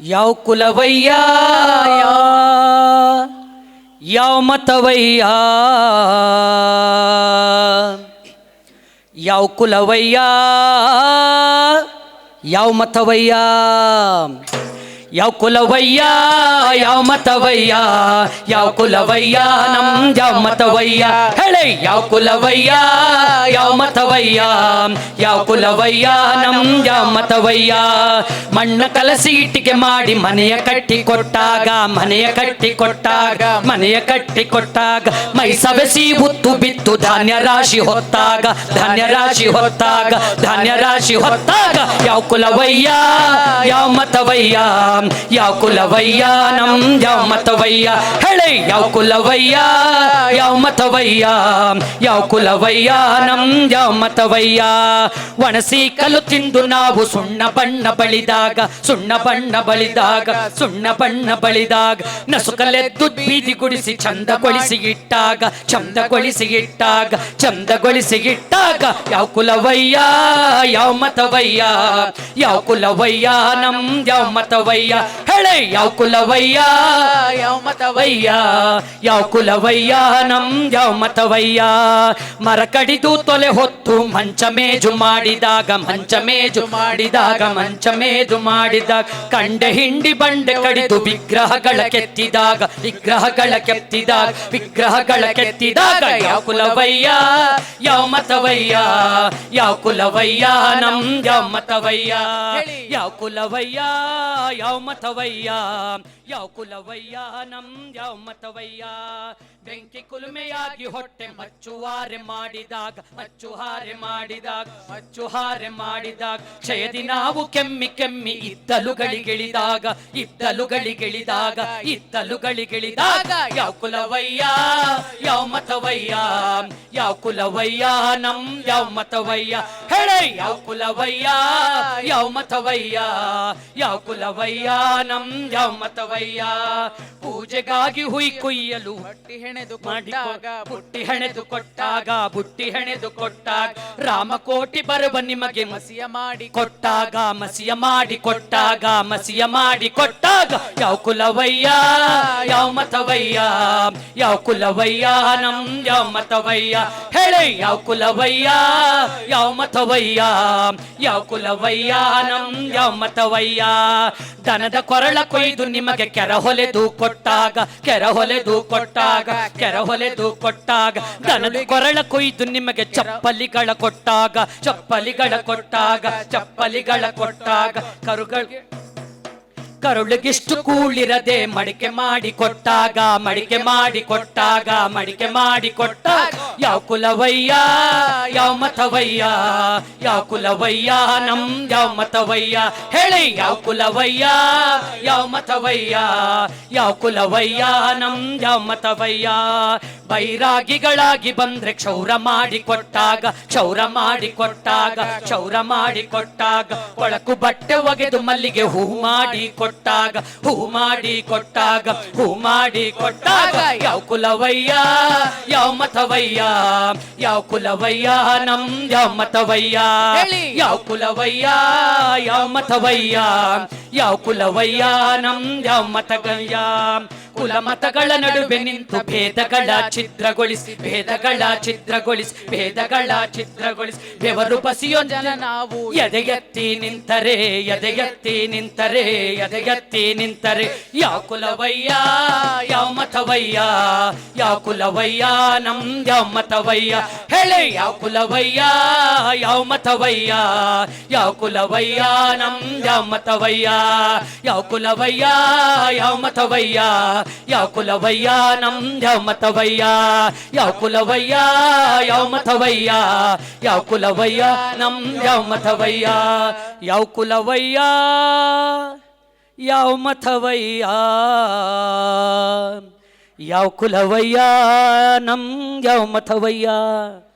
ಯಾವ ಕುಲವಯ್ಯ ಯಾವ ಮತವಯ್ಯ ಯಾವ ಕುಲವಯ್ಯ ಯಾವ ಮತವಯ್ಯ ಯಾವ ಕುಲವಯ್ಯ, ಯಾವ ಮತವಯ್ಯ, ಯಾವ ಕುಲವಯ್ಯ, ನಮ್ ಯಾವ ಮತವಯ್ಯ? ಹೇಳಿ, ಯಾವ ಕುಲವಯ್ಯ, ಯಾವ ಮತವಯ್ಯ, ಯಾವ ಕುಲವಯ್ಯ, ನಮ್ ಯಾವ ಮತವಯ್ಯ? ಮಣ್ಣ ಕಲಸಿ ಇಟ್ಟಿಗೆ ಮಾಡಿ ಮನೆಯ ಕಟ್ಟಿ ಕೊಟ್ಟಾಗ, ಮನೆಯ ಕಟ್ಟಿ ಕೊಟ್ಟಾಗ, ಮನೆಯ ಕಟ್ಟಿ ಕೊಟ್ಟಾಗ, ಮೈ ಸವೆಸಿ ಉತ್ತು ಬಿತ್ತು ಧಾನ್ಯ ರಾಶಿ ಹೊತ್ತಾಗ, ಧಾನ್ಯ ರಾಶಿ ಹೊತ್ತಾಗ, ಧಾನ್ಯ ರಾಶಿ ಹೊತ್ತಾಗ, ಯಾವ ಕುಲವಯ್ಯ, ಯಾವ ಮತವಯ್ಯ? ಯಾವ ಕುಲವಯ್ಯ ನಮ್ ಯಾವ ಮತವಯ್ಯ ಹೇಳಿ ಯಾವ ಕುಲವಯ್ಯ ಯಾವ ಮತವಯ್ಯ ಯಾವ ಕುಲವಯ್ಯ ನಮ್ ಯಾವ ಮತವಯ್ಯ ಒಣಸಿ ಕಲ್ಲು ತಿಂದು ನಾವು ಸುಣ್ಣ ಬಣ್ಣ ಬಳಿದಾಗ ಸುಣ್ಣ ಬಣ್ಣ ಬಳಿದಾಗ ಸುಣ್ಣ ಬಣ್ಣ ಬಳಿದಾಗ ನಸುಕಲೆದ್ದು ಬೀದಿ ಗುಡಿಸಿ ಚಂದಗೊಳಿಸಿ ಇಟ್ಟಾಗ ಚಂದಗೊಳಿಸಿ ಇಟ್ಟಾಗ ಚಂದಗೊಳಿಸಿ ಇಟ್ಟಾಗ ಯಾವ ಕುಲವಯ್ಯ ಯಾವ ಮತವಯ್ಯ ಯಾವ ಕುಲವಯ್ಯ ನಮ್ ಯಾವ ಮತವಯ್ಯ yeah. ಹೇಳಿ ಯಾವ ಕುಲವಯ್ಯ? ಯಾವ ಮತವಯ್ಯ? ಯಾವ ಕುಲವಯ್ಯ? ನಮ್ ಯಾವ ಮತವಯ್ಯ? ಮರ ಕಡಿದು ತೊಲೆ ಹೊತ್ತು ಮಂಚ ಮೇಜು ಮಾಡಿದಾಗ ಮಂಚ ಮೇಜು ಮಾಡಿದಾಗ ಮಂಚ ಮೇಜು ಮಾಡಿದಾಗ ಕಂಡೆ ಹಿಂಡಿ ಬಂಡೆ ಕಡಿದು ವಿಗ್ರಹಗಳ ಕೆತ್ತಿದಾಗ ವಿಗ್ರಹಗಳ ಕೆತ್ತಿದಾಗ ವಿಗ್ರಹಗಳ ಕೆತ್ತಿದಾಗ ಯಾವ ಕುಲವಯ್ಯ? ಯಾವ ಮತವಯ್ಯ? ಯಾವ ಕುಲವಯ್ಯ? ನಮ್ ಯಾವ ಮತವಯ್ಯ? ಯಾವ ಕುಲವಯ್ಯ? ಯಾವ ಮತವಯ್ಯ? ಯಾವ ಕುಲವಯ್ಯ ನಮ್ ಯಾವ ಮತವಯ್ಯ? ಬೆಂಕಿ ಕುಲುಮೆಯಾಗಿ ಹೊಟ್ಟೆ ಮಚ್ಚುವಾರೆ ಮಾಡಿದಾಗ, ಮಚ್ಚುಹಾರೆ ಮಾಡಿದಾಗ ಮಚ್ಚುಹಾರೆ ಮಾಡಿದಾಗ, ಕ್ಷಯದಿ ನಾವು ಕೆಮ್ಮಿ ಕೆಮ್ಮಿ ಇದ್ದಲುಗಳಿಗಿಳಿದಾಗ ಇದ್ದಲುಗಳಿಗಿಳಿದಾಗ ಇದ್ದಲುಗಳಿಗಿಳಿದಾಗ ಯಾವ ಕುಲವಯ್ಯ, ಯಾವ ಮತವಯ್ಯ, ಯಾವ ಕುಲವಯ್ಯ ನಮ್ ಯಾವ ಮತವಯ್ಯ? ಹೇಳ, ಯಾವ ಕುಲವಯ್ಯ, ಯಾವ ಮತವಯ್ಯ, ಯಾವ ಕುಲವಯ್ಯ ನಮ್ ಯಾವ ಮತವಯ್ಯ ಪೂಜೆಗಾಗಿ ಹುಯ್ ಕುಯ್ಯಲು. ಬಟ್ಟಿ ಹೆಣೆದು ಕೊಟ್ಟಾಗ ಬುಟ್ಟಿ ಹೆಣೆದು ಕೊಟ್ಟಾಗ ಬುಟ್ಟಿ ಹೆಣೆದು ಕೊಟ್ಟಾಗ. ರಾಮಕೋಟಿ ಬರುವ ನಿಮಗೆ ಮಸಿಯ ಮಾಡಿ ಕೊಟ್ಟಾಗ ಮಸಿಯ ಮಾಡಿ ಕೊಟ್ಟಾಗ ಮಸಿಯ ಮಾಡಿ ಕೊಟ್ಟಾಗ. ಯಾವ ಕುಲವಯ್ಯ ಯಾವ ಮತವಯ್ಯ ಯಾವ ಕುಲವಯ್ಯ ನಮ್ ಯಾವ ಮತವಯ್ಯ. ಹೇಳಿ ಯಾವ ಕುಲವಯ್ಯ ಯಾವ ಮತವಯ್ಯ ಯಾವ ಕುಲವಯ್ಯ ನಮ್ ಯಾವ ಮತವಯ್ಯ. ದನದ ಕೊರಳ ಕೊಯ್ದು ನಿಮಗೆ ಕೆರ ಹೊಲೆದು ಕೊಟ್ಟಾಗ, ಕೆರ ಹೊಲೆದು ಕೊಟ್ಟಾಗ, ಕೆರ ಹೊಲೆದು ಕೊಟ್ಟಾಗ, ದನದ ಕೊರಳ ಕೊಯ್ದು ನಿಮಗೆ ಚಪ್ಪಲಿಗಳ ಕೊಟ್ಟಾಗ ಚಪ್ಪಲಿಗಳ ಕೊಟ್ಟಾಗ ಚಪ್ಪಲಿಗಳ ಕೊಟ್ಟಾಗ, ಕರುಗಳ ಕರುಳಿಗಿಷ್ಟು ಕೂಳಿರದೆ ಮಡಿಕೆ ಮಾಡಿ ಕೊಟ್ಟಾಗ, ಮಡಿಕೆ ಮಾಡಿ ಕೊಟ್ಟಾಗ, ಮಡಿಕೆ ಮಾಡಿ ಕೊಟ್ಟಾಗ, ಯಾವ ಕುಲವಯ್ಯ? ಯಾವ ಮತವಯ್ಯ? ಯಾವ ಕುಲವಯ್ಯ? ನಮ್ ಯಾವ ಮತವಯ್ಯ? ಹೇಳಿ ಯಾವ ಕುಲವಯ್ಯ? ಯಾವ ಮತವಯ್ಯ? ಯಾವ ಕುಲವಯ್ಯ? ನಮ್ ಯಾವ ಮತವಯ್ಯ? ಬೈರಾಗಿಗಳಾಗಿ ಬಂದ್ರೆ ಕ್ಷೌರ ಮಾಡಿ ಕೊಟ್ಟಾಗ ಕ್ಷೌರ ಮಾಡಿ ಕೊಟ್ಟಾಗ ಕ್ಷೌರ ಮಾಡಿ ಕೊಟ್ಟಾಗ ಒಳಕು ಬಟ್ಟೆ ಒಗೆದು ಮಲ್ಲಿಗೆ ಹೂ ಮಾಡಿ ಕೊಟ್ಟಾಗ, ಹೂ ಮಾಡಿ ಕೊಟ್ಟಾಗ, ಹೂ ಮಾಡಿ ಕೊಟ್ಟಾಗ ಯಾವ ಕುಲವಯ್ಯ? ಯಾವ ಮತವಯ್ಯ? ಯಾವ ಕುಲವಯ್ಯ? ನಮ್ ಯಾವ ಮತವಯ್ಯ ಹೇಳಿ. ಯಾವ ಕುಲವಯ್ಯ ಯಾವ ಮತವಯ್ಯ ಯಾವ ಕುಲವಯ್ಯ ನಮ್ ಯಾವ ಮತಗಯ್ಯ ಕುಲ ಮತಗಳ ನಡುವೆ ನಿಂತು ಭೇದಗಳ ಛಿದ್ರಗೊಳಿಸಿ ಭೇದಗಳ ಛಿದ್ರಗೊಳಿಸಿ ಭೇದಗಳ ಛಿದ್ರಗೊಳಿಸಿ ಬೆವರು ಬಸಿಯೊಂಜನ ಜನ ನಾವು ಎದೆಗೆತ್ತಿ ನಿಂತರೆ ಎದೆಗೆತ್ತಿ ನಿಂತರೆ ಎದೆಗೆತ್ತಿ ನಿಂತರೆ ಯಾವ ಕುಲವಯ್ಯ ಯಾವ ಮತವಯ್ಯ ಯಾವ ಕುಲವಯ್ಯ ನಮ್ ಯಾವ ಮತವಯ್ಯ ಹೇಳಿ ಯಾವ ಕುಲವಯ್ಯ ಯಾವ ಮತವಯ್ಯ ಯಾವ ಕುಲವಯ್ಯ ನಮ್ ಯಾವ ಮತವಯ್ಯ ಯಾವ ಕುಲವಯ್ಯ ಯಾವ ಮತವಯ್ಯ ಯಾವ ಕುಲವಯ್ಯ ನಮ್ ಯಾವ ಮತವಯ್ಯ ಯಾವ ಕುಲವಯ್ಯ ಯಾವ ಮತವಯ್ಯ ಯಾವ ಕುಲವಯ್ಯ ನಮ್ ಯಾವ ಮತವಯ್ಯ ಯಾವ ಕುಲವಯ್ಯ ಯಾವ ಮತವಯ್ಯ ಯಾವ